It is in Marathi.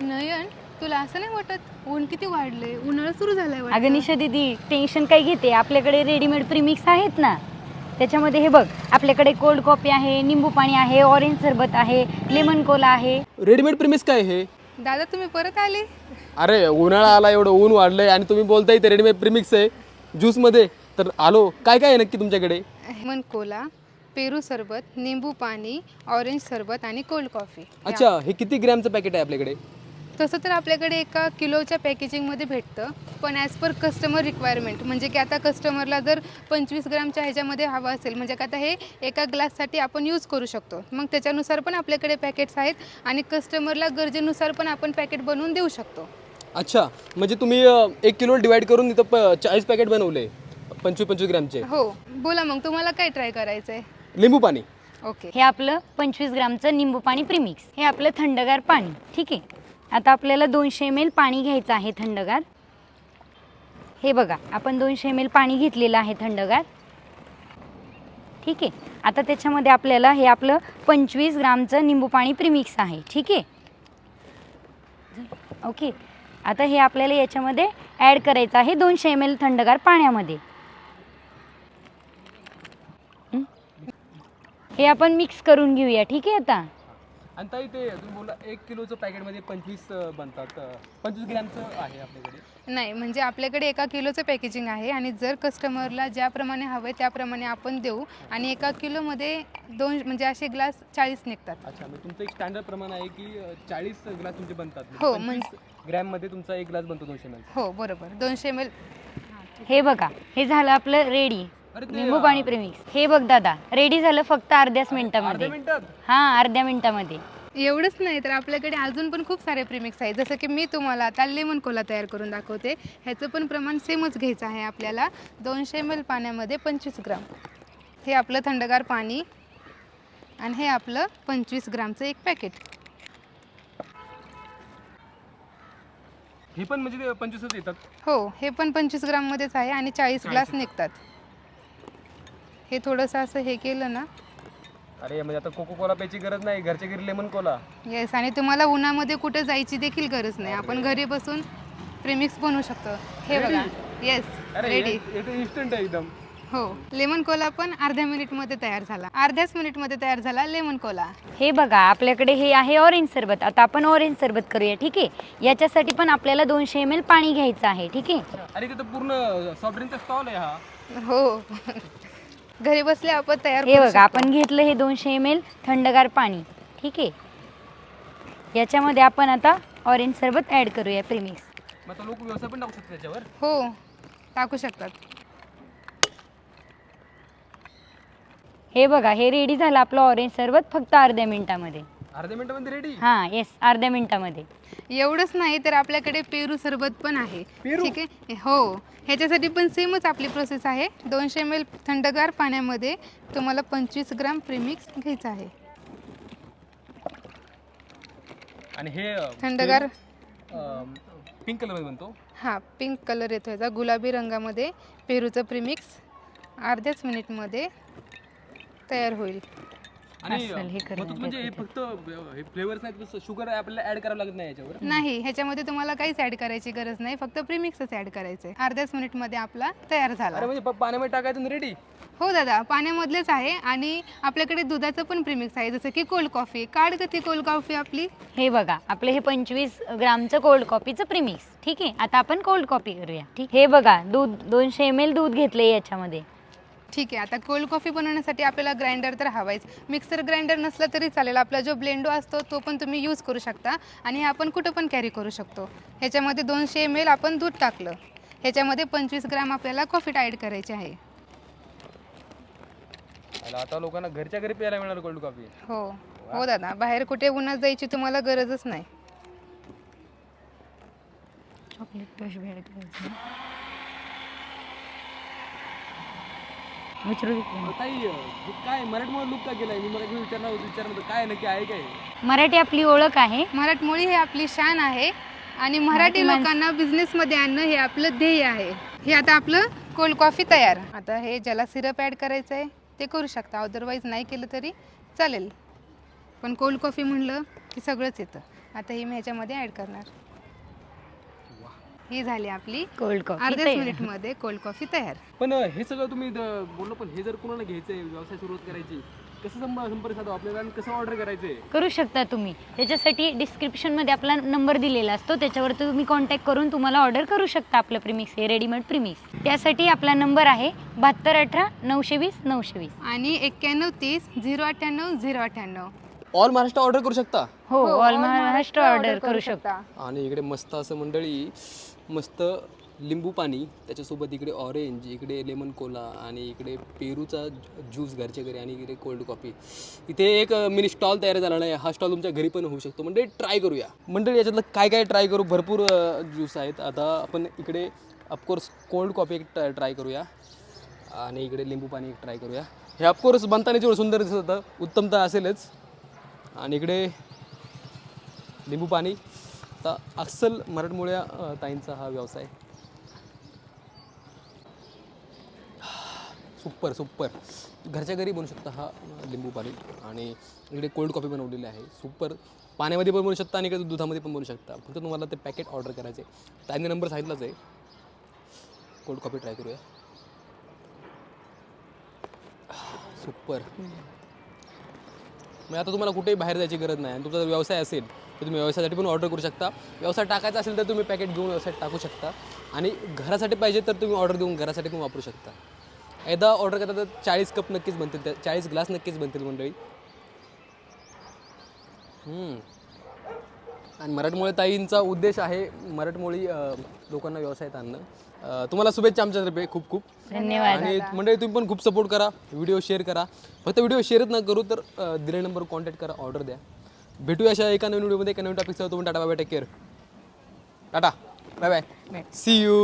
नयन तुला असं नाही वाटत? ऊन किती वाढले उन्हाळा सुरू झालाय वाटतं. अगं निशा दीदी टेन्शन काय घेते? आपल्याकडे रेडीमेड प्रीमिक्स आहेत ना? त्याच्यामध्ये हे बघ आपल्याकडे कोल्ड कॉफी आहे निंबू पाणी आहे ऑरेंज सरबत आहे लेमन कोला आहे. रेडीमेड प्रिमिस काय हे? दादा तुम्ही परत आले? अरे उन्हाळा आला एवढं ऊन वाढलंय आणि तुम्ही बोलताय ते रेडीमेड प्रिमिक्स आहे. ज्यूसमध्ये तर आलो. काय काय आहे नक्की तुमच्याकडे? हेमन कोला पेरू सरबत निंबू पाणी ऑरेंज सरबत आणि कोल्ड कॉफी अच्छा हे किती ग्रॅमचं पॅकेट आहे आपल्याकडे? तसं तर आपल्याकडे एका किलोच्या पॅकेजिंगमध्ये भेटतं पण ॲज पर कस्टमर रिक्वायरमेंट म्हणजे की आता कस्टमरला जर पंचवीस ग्रामच्या ह्याच्यामध्ये हवं असेल म्हणजे का आता हे एका ग्लाससाठी आपण यूज करू शकतो. मग त्याच्यानुसार पण आपल्याकडे पॅकेट्स आहेत आणि कस्टमरला गरजेनुसार पण आपण पॅकेट बनवून देऊ शकतो. अच्छा म्हणजे तुम्ही एक किलो डिवाइड करून इथं प चाळीस पॅकेट बनवले पंचवीस पंचवीस ग्रॅमचे. हो बोला मग तुम्हाला काय ट्राय करायचं आहे लिंबू पाणी. ओके हे आपलं पंचवीस ग्रामचं निंबू पाणी प्रीमिक्स हे आपलं थंडगार पाणी ठीक आहे? आता आपल्याला दोनशे एम एल पाणी घ्यायचं आहे थंडगार. हे बघा आपण दोनशे एम एल पाणी घेतलेलं आहे थंडगार. ठीक आहे? आता त्याच्यामध्ये आपल्याला हे आपलं पंचवीस ग्रामचं निंबू पाणी प्रिमिक्स आहे. ठीक आहे? ओके आता हे आपल्याला याच्यामध्ये ॲड करायचं आहे दोनशे एम एल थंडगार पाण्यामध्ये. हे? आपण मिक्स करून घेऊया. ठीक आहे आता? आणि ताई ते तुम्ही बोला एक किलोचं पॅकेटमध्ये पंचवीस बनतात. पंचवीस ग्रॅमचं आहे आपल्याकडे. नाही म्हणजे आपल्याकडे एका किलोचं पॅकेजिंग आहे आणि जर कस्टमरला ज्याप्रमाणे हवं त्याप्रमाणे आपण देऊ आणि एका किलोमध्ये दोन म्हणजे असे ग्लास चाळीस निघतात. अच्छा म्हणजे तुमचं एक स्टँडर्ड प्रमाण आहे की चाळीस ग्लास तुमचे बनतात. हो, ग्रॅममध्ये तुमचा एक ग्लास बनतो दोनशे एम हो बरोबर. दोनशे एम एल हे बघा हे झालं आपलं रेडी निंबू पाणी प्रेमिक्स हे बघ दादा रेडी झालं फक्त अर्ध्याच अर्ध्या मिनिटामध्ये. हा अर्ध्या मिनिटामध्ये. एवढंच नाही तर आपल्याकडे अजून पण खूप सारे प्रीमिक्स आहेत. जसं की मी तुम्हाला आता लेमन कोला तयार करून दाखवते. ह्याचं पण प्रमाण सेमच घ्यायचं आहे आपल्याला. दोनशे एम एल पाण्यामध्ये पंचवीस ग्राम. हे आपलं थंडगार पाणी आणि हे आपलं पंचवीस ग्रामचं एक पॅकेट हे पण म्हणजे पंचवीसच येतात? हो हे पण पंचवीस ग्राममध्येच आहे आणि चाळीस ग्लास निघतात. हे थोडंसं असं हे केलं ना. अरे म्हणजे आता कोको कोला प्यायची गरज नाही घरच्या घरी लेमन कोला येस आणि तुम्हाला उन्हामध्ये कुठे जायची देखील गरज नाही. आपण घरी बसून प्रेमिक्स बनवू शकतो. हे बघा. येस रेडी हे इन्स्टंट आहे एकदम. हो लेमन कोला पण अर्ध्या मिनिटमध्ये तयार झाला. अर्ध्याच मिनिटमध्ये तयार झाला लेमन कोला हे बघा आपल्याकडे हे आहे ऑरेंज सरबत. आता आपण ऑरेंज सरबत करूया ठीक आहे? याच्यासाठी पण आपल्याला दोनशे एम एल पाणी घ्यायचं आहे ठीक आहे? अरे तिथं पूर्ण सॉफ्ट ड्रिंकचा स्टॉल आहे हा. हो. घरी बसले आपण तयार हे करू बघा आपण घेतलं हे दोनशे एम एल थंडगार पाणी. ठीक आहे? याच्यामध्ये आपण आता ऑरेंज सरबत ॲड करूया प्रीमिक्स मग आता लोक व्यवसाय पण टाकू शकतात त्याच्यावर. हो टाकू शकतात. हे बघा हे रेडी झालं आपलं ऑरेंज सरबत फक्त अर्ध्या मिनिटामध्ये. अर्ध्या मिनिटामध्ये रेडी हां येस अर्ध्या मिनिटामध्ये. एवढंच नाही तर आपल्याकडे पेरू सरबत पण आहे. पेरू? ठीक आहे? हो ह्याच्यासाठी पण सेमच आपली प्रोसेस आहे. दोनशे एम एल थंडगार पाण्यामध्ये तुम्हाला पंचवीस ग्राम प्रीमिक्स घ्यायचं आहे. आणि हे अं, थंडगार पिंक कलर बनतो? हा पिंक कलर येतो ह्याचा गुलाबी रंगामध्ये पेरूचं प्रीमिक्स अर्ध्याच मिनिटमध्ये तयार होईल. आणि हे करण्यात म्हणजे हे फक्त हे फ्लेवर्स नाहीत शुगर आपल्याला ऍड करावं लागत नाही याच्यावर? नाही ह्याच्यामध्ये तुम्हाला काहीच ॲड करायची गरज नाही फक्त प्रीमिक्सच ॲड करायचं आहे अर्ध्याच मिनिटमध्ये आपला तयार झाला. अरे म्हणजे प- पाण्यामध्ये टाकायचं रेडी हो दादा पाण्यामधलेच आहे आणि आपल्याकडे दुधाचं पण प्रीमिक्स आहे जसं की कोल्ड कॉफी काढ का ती कोल्ड कॉफी आपली. हे बघा आपलं हे पंचवीस ग्रामचं कोल्ड कॉफीचं प्रीमिक्स ठीक आहे आता आपण कोल्ड कॉफी करूया. ठीक हे बघा दूध दोनशे एम एल दूध घेतले याच्यामध्ये. ठीक आहे आता कोल्ड कॉफी बनवण्यासाठी आपल्याला ग्राइंडर तर हवायच. मिक्सर ग्राइंडर नसला तरी चालेल आपला जो ब्लेंडो असतो तो पण तुम्ही यूज करू शकता आणि हे आपण कुठं पण कॅरी करू शकतो. ह्याच्यामध्ये दोनशे एम एल आपण दूध टाकलं. ह्याच्यामध्ये पंचवीस ग्राम आपल्याला कॉफी ॲड करायची आहे. आता लोकांना घरच्या घरी प्यायला मिळणार कोल्ड कॉफी हो. हो दादा बाहेर कुठे उन्हात जायची तुम्हाला गरजच नाही. चॉकलेट ताई हे काय मराठमोळा लुक का केलाय? मी मला विचारणार होतं विचारणार होतं काय नक्की आहे काय? मराठी आपली ओळख आहे. मराठमोळी हे आपली शान आहे आणि मराठी लोकांना बिझनेसमध्ये आणणं हे आपलं ध्येय आहे. हे आता आपलं कोल्ड कॉफी तयार. आता हे ज्याला सिरप ॲड करायचं आहे ते करू शकता. अदरवाईज नाही केलं तरी चालेल. पण कोल्ड कॉफी म्हणलं की सगळंच येतं. आता ही मी ह्याच्यामध्ये ॲड करणार. ही झाली आपली कोल्ड कॉफी अर्ध्याच मिनिटमध्ये कोल्ड कॉफी तयार. पण अं, हे सगळं तुम्ही द- बोललो पण हे जर कोणाला घ्यायचंय व्यवसाय सुरुवात करायची कसं संप- संपर्क आपल्याला आणि कसं ऑर्डर करायचंय? करू शकता तुम्ही. त्याच्यासाठी डिस्क्रिप्शनमध्ये आपला नंबर दिलेला असतो त्याच्यावर तुम्ही कॉन्टॅक्ट करून तुम्हाला ऑर्डर करू शकता आपलं प्रिमिक्स हे रेडीमेड प्रिमिक्स त्यासाठी आपला नंबर आहे बहात्तर अठरा नऊशे वीस नऊशे वीस. आणि एक्क्याण्णव तीस झिरो अठ्ठ्याण्णव झिरो अठ्ठ्याण्णव. ऑल महाराष्ट्र ऑर्डर करू शकता? हो ऑल महाराष्ट्र ऑर्डर करू शकता. आणि इकडे मस्त असं मंडळी मस्त लिंबू पाणी त्याच्यासोबत इकडे ऑरेंज इकडे लेमन कोला आणि इकडे पेरूचा ज्यूस घरच्या घरी आणि इकडे कोल्ड कॉफी इथे एक मिनी स्टॉल तयार झालेला आहे हा स्टॉल तुमच्या घरी पण होऊ शकतो. म्हणजे ट्राय करूया. मंडळी याच्यातलं काय काय ट्राय करू? भरपूर ज्यूस आहेत. आता आपण इकडे ऑफकोर्स कोल्ड कॉफी एक ट्राय करूया. आणि इकडे लिंबू पाणी एक ट्राय करूया. हे ऑफकोर्स बनताना जेवढं सुंदर दिसत होतं उत्तमता असेलच. आणि इकडे लिंबू पाणी आता अस्सल मराठमोळ्या ताईंचा हा व्यवसाय. Super super. घरच्या घरी बनवू शकता हा लिंबू पाणी आणि इकडे कोल्ड कॉफी बनवलेली आहे. सुपर. पाण्यामध्ये पण बनवू शकता आणि इकडे दुधामध्ये पण बनवू शकता. फक्त तुम्हाला ते पॅकेट ऑर्डर करायचे. ताईंनी नंबर सांगितलाच आहे. कोल्ड कॉफी ट्राय करूया. सुपर. म्हणजे आता तुम्हाला कुठेही बाहेर जायची गरज नाही आणि तुमचा जर व्यवसाय असेल तर तुम्ही व्यवसायासाठी पण ऑर्डर करू शकता. व्यवसाय टाकायचा असेल तर तुम्ही पॅकेट घेऊन व्यवसाय टाकू शकता. आणि घरासाठी पाहिजे तर तुम्ही ऑर्डर देऊन घरासाठी पण वापरू शकता. एकदा ऑर्डर करता तर चाळीस कप नक्कीच बनतील. त्या चाळीस ग्लास नक्कीच बनतील मंडळी. आणि मराठमोळी ताईंचा उद्देश आहे मराठमोळी लोकांना व्यवसायात आणणं. तुम्हाला शुभेच्छा आमच्यातर्फे खूप खूप. धन्यवाद आणि मंडळी तुम्ही पण खूप सपोर्ट करा. व्हिडिओ शेअर करा. फक्त व्हिडिओ शेअरच न करू तर दिलेल्या नंबर कॉन्टॅक्ट करा. ऑर्डर द्या. भेटूया अशा एका नवीन व्हिडिओमध्ये. एका नवीन टॉपिकसह तुम्ही tata bye bye take care tata bye bye. See you